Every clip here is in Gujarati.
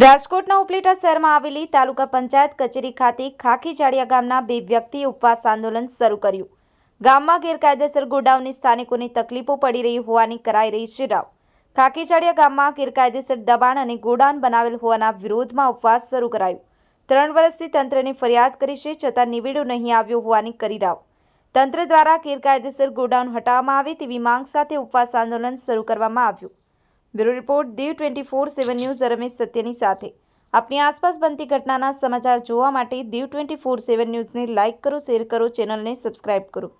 રાજકોટના ઉપલેટા શહેરમાં આવેલી તાલુકા પંચાયત કચેરી ખાતે ખાખી ચાળિયા ગામના બે વ્યક્તિએ ઉપવાસ આંદોલન શરૂ કર્યું. ગામમાં ગેરકાયદેસર ગોડાઉનની સ્થાનિકોને તકલીફો પડી રહી હોવાની કરાઈ રહી છે રાવ. ખાખી ગામમાં ગેરકાયદેસર દબાણ અને ગોડાઉન બનાવેલ હોવાના વિરોધમાં ઉપવાસ શરૂ કરાયો. ત્રણ વર્ષથી તંત્રને ફરિયાદ કરી છે, છતાં નિવેડો નહીં આવ્યો હોવાની કરી રાવ. તંત્ર દ્વારા ગેરકાયદેસર ગોડાઉન હટાવવામાં આવે તેવી માંગ સાથે ઉપવાસ આંદોલન શરૂ કરવામાં આવ્યું. Bureau report, Diu twenty four seven news Ramesh સત્યની સાથે. આપની આસપાસ બનતી ઘટનાના સમાચાર જોવા માટે દીવ ટ્વેન્ટી ફોર સેવન ન્યૂઝને લાઇક કરો, શેર કરો, ચેનલને સબસ્ક્રાઇબ કરો.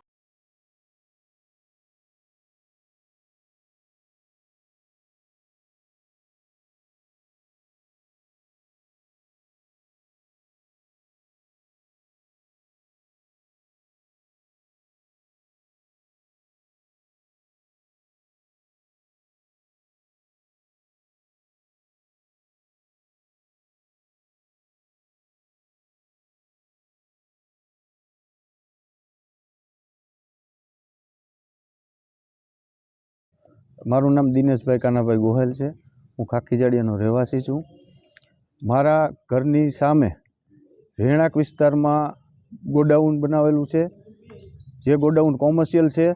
મારું નામ દિનેશભાઈ કાનાભાઈ ગોહેલ છે. હું ખાખીજાડિયાનો રહેવાસી છું. મારા ઘરની સામે રહેણાંક વિસ્તારમાં ગોડાઉન બનાવેલું છે. જે ગોડાઉન કોમર્શિયલ છે.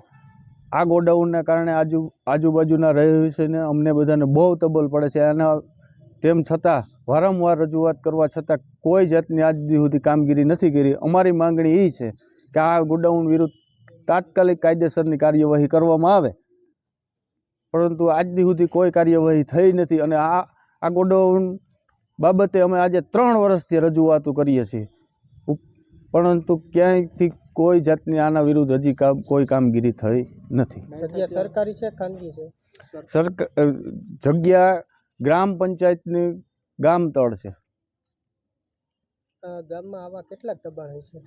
આ ગોડાઉનના કારણે આજુ, આજુબાજુના રહીશોને અમને બધાને બહુ તબલ પડે છે. અને તેમ છતાં વારંવાર રજૂઆત કરવા છતાં કોઈ જાતની આજ સુધી કામગીરી નથી કરી. અમારી માંગણી એ છે કે આ ગોડાઉન વિરુદ્ધ તાત્કાલિક કાયદેસરની કાર્યવાહી કરવામાં આવે. પરંતુ આજની સુધી કોઈ કાર્યવાહી થઈ નથી અને આ આ ગોડાઉન બાબતે અમે આજે ત્રણ વર્ષથી રજૂઆતો કરીએ છીએ. પરંતુ ક્યાંયથી કોઈ જાતની આના વિરુદ્ધ હજી કામ કોઈ કામગીરી થઈ નથી. સરકારી છે ખાનગી છે? સરક જગ્યા ગ્રામ પંચાયતની ગામ તળ છે. ગામમાં આવા કેટલા દબાણ છે?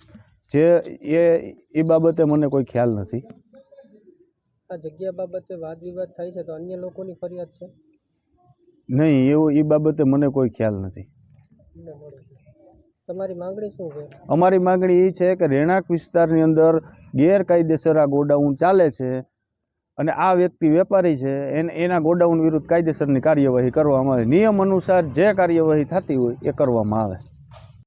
જે એ એ બાબતે મને કોઈ ખ્યાલ નથી. આ જગ્યા બાબતે વાદ વિવાદ થાય છે તો અન્ય લોકોની ફરિયાદ છે? નહીં એવો એ બાબતે મને કોઈ ખ્યાલ નથી. તમારી માંગણી શું છે? અમારી માંગણી એ છે કે રહેણાંક વિસ્તારની અંદર ગેરકાયદેસર આ ગોડાઉન ચાલે છે અને આ વ્યક્તિ વેપારી છે એને એના ગોડાઉન વિરુદ્ધ કાયદેસરની કાર્યવાહી કરવામાં આવે. નિયમ અનુસાર જે કાર્યવાહી થતી હોય એ કરવામાં આવે.